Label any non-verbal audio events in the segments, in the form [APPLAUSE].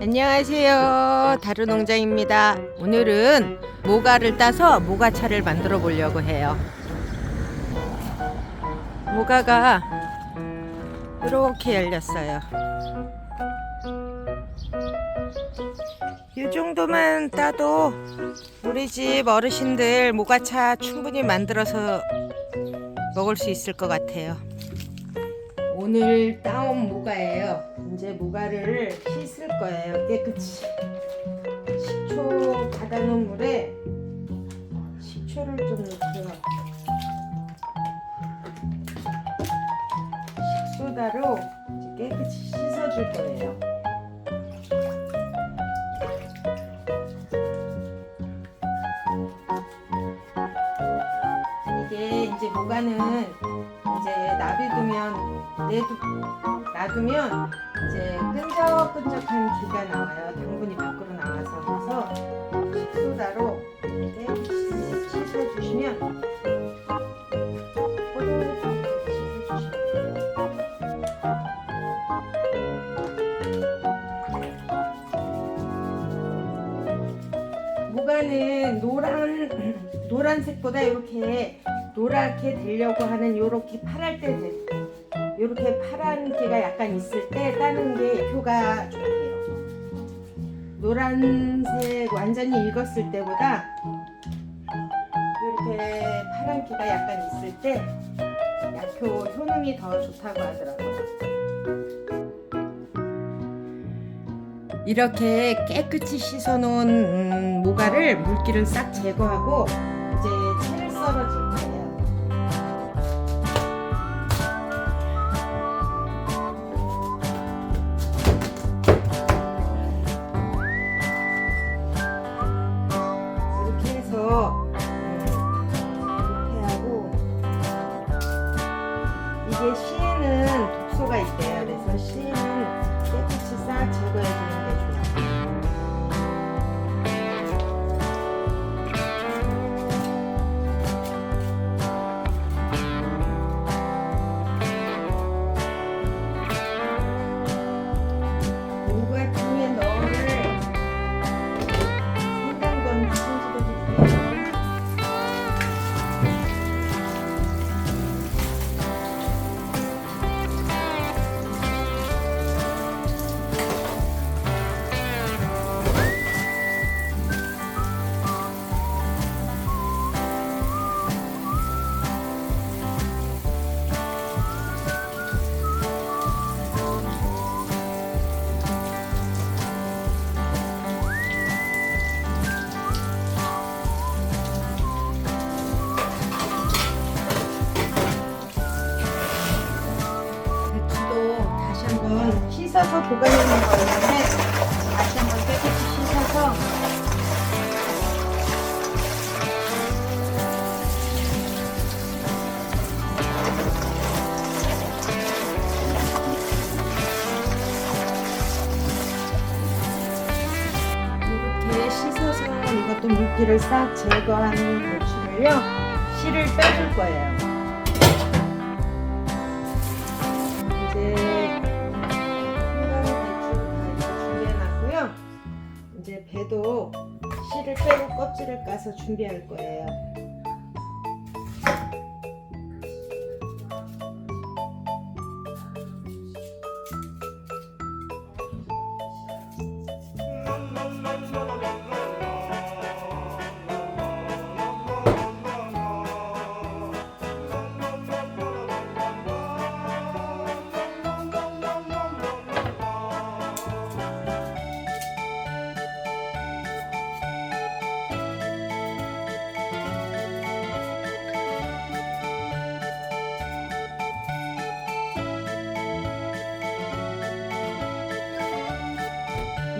안녕하세요. 다루농장입니다. 오늘은 모가를 따서 모가차를 만들어 보려고 해요. 모가가 이렇게 열렸어요. 이 정도만 따도 우리 집 어르신들 모가차 충분히 만들어서 먹을 수 있을 것 같아요. 오늘 따온 모가예요. 이제 모가를 씻을 거예요. 깨끗이. 식초 받아놓은 물에 식초를 좀 넣고요. 식소다로 깨끗이 씻어줄 거예요. 이게 이제 모가는 이제 놔두면 내두 놔두면 이제 끈적끈적한 기가 나와요. 당분이 밖으로 나와서 그래서 식소다로 이렇게 씻어주시면. 모가는 노란 [CLEARS THROAT] 노란색보다 이렇게 노랗게 되려고 하는 요렇게 파랄 때 돼. 요렇게 파란 게가 약간 있을 때 따는 게 표가 좋대요. 노란색 완전히 익었을 때보다 이렇게 파란 게가 약간 있을 때 약효 효능이 더 좋다고 하더라고요. 이렇게 깨끗이 씻어놓은 음, 모가를 물기를 싹 제거하고 이제 싹 제거한 배추를요 씨를 빼줄 거예요. 이제 한강 배추 다 준비해놨고요. 이제 배도 씨를 빼고 껍질을 까서 준비할 거예요.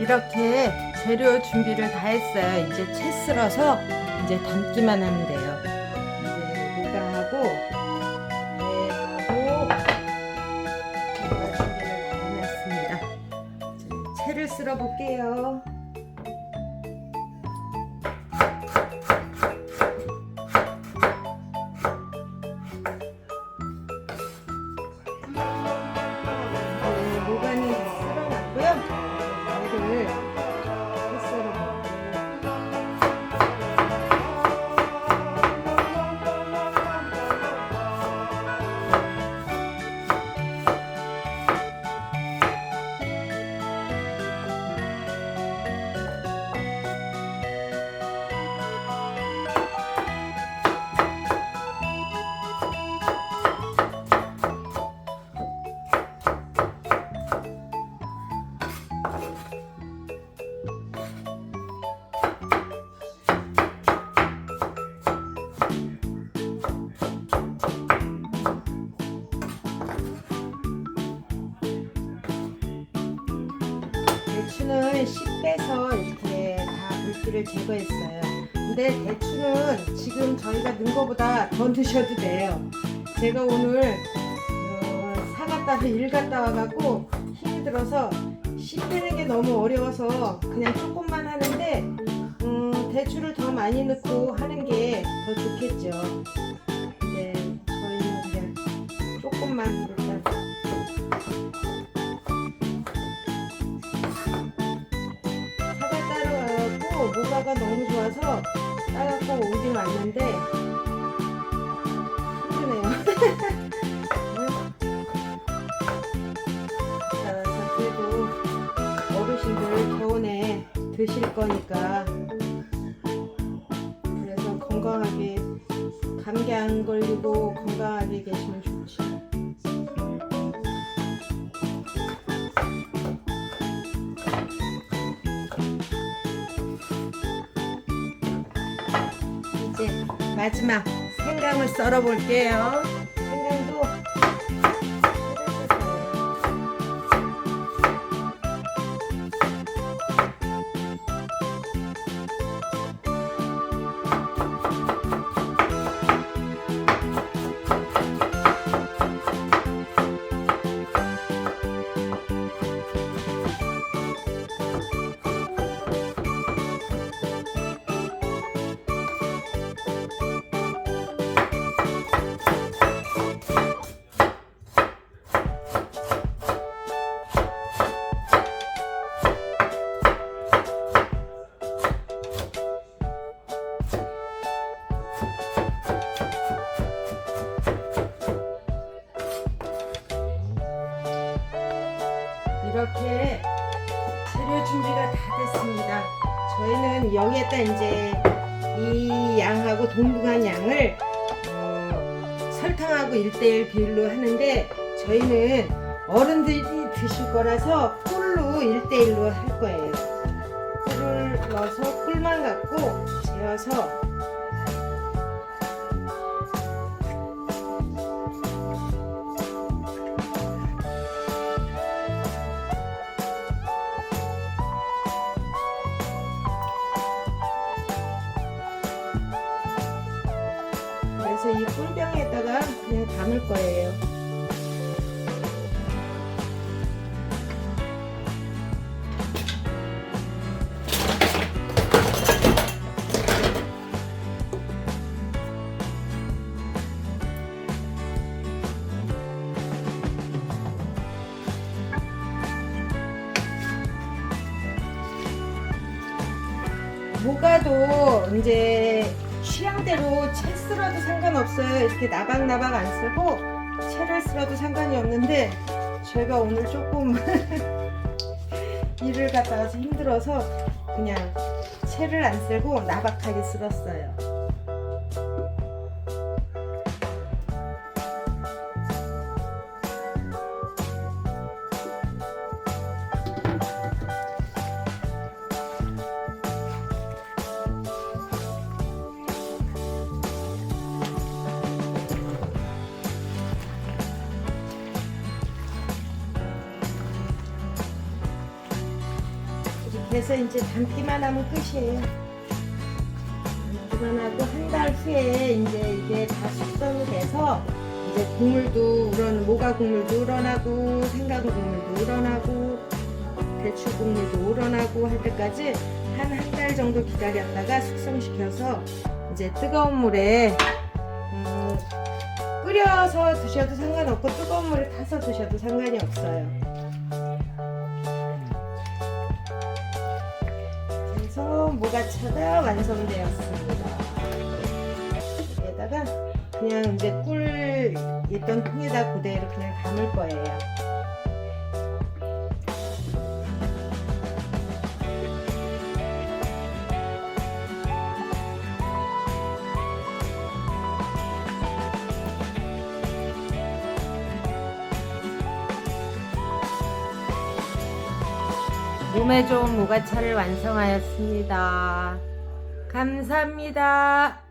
이렇게 재료 준비를 다 했어요. 이제 채 쓸어서 이제 담기만 하면 돼요. 이제 모가하고 배하고 모가 준비를 다 해놨습니다. 채를 쓸어 볼게요. 빼서 이렇게 다 물기를 제거했어요. 근데 대추는 지금 저희가 넣은 거보다 더 넣으셔도 돼요. 제가 오늘 어, 사 갔다 일 갔다 와갖고 힘이 들어서 씨 빼는 게 너무 어려워서 그냥 조금만 하는데 음, 대추를 더 많이 넣고 하는 게 더 좋겠죠. 네, 저희는 그냥 조금만 일단 모가가 너무 좋아서 따갖고 오긴 왔는데 힘드네요. [LAUGHS] 자, 그래도 어르신들 겨우내 드실 거니까 그래서 건강하게 감기 안 걸리고 건강하게 계시면 좋죠. 마지막 생강을 썰어 볼게요. 이렇게 재료 준비가 다 됐습니다. 저희는 여기에다 이제 이 양하고 동등한 양을 어, 설탕하고 1대1 비율로 하는데 저희는 어른들이 드실 거라서 꿀로 1대1로 할 거예요. 꿀을 넣어서 꿀만 갖고 재어서 그래서 이 꿀병에다가 그냥 담을 거예요. 모가도 이제 취향대로 채 쓸어도 상관없어요. 이렇게 나박나박 안 쓰고 채를 쓸어도 상관이 없는데 제가 오늘 조금 [LAUGHS] 일을 갔다 와서 힘들어서 그냥 채를 안 쓸고 나박하게 쓸었어요. 그래서 이제 담기만 하면 끝이에요. 담기만 하고 한 달 후에 이제 이게 다 숙성이 돼서 이제 국물도 우러나 모가 국물도 우러나고 생강 국물도 우러나고 대추 국물도 우러나고 할 때까지 한 한 달 정도 기다렸다가 숙성시켜서 이제 뜨거운 물에 음, 끓여서 드셔도 상관없고 뜨거운 물에 타서 드셔도 상관이 없어요. 모가차가 완성되었습니다. 여기다가 그냥 이제 꿀 있던 통에다 그대로 그냥 담을 거예요. 몸에 좋은 모가차를 완성하였습니다. 감사합니다.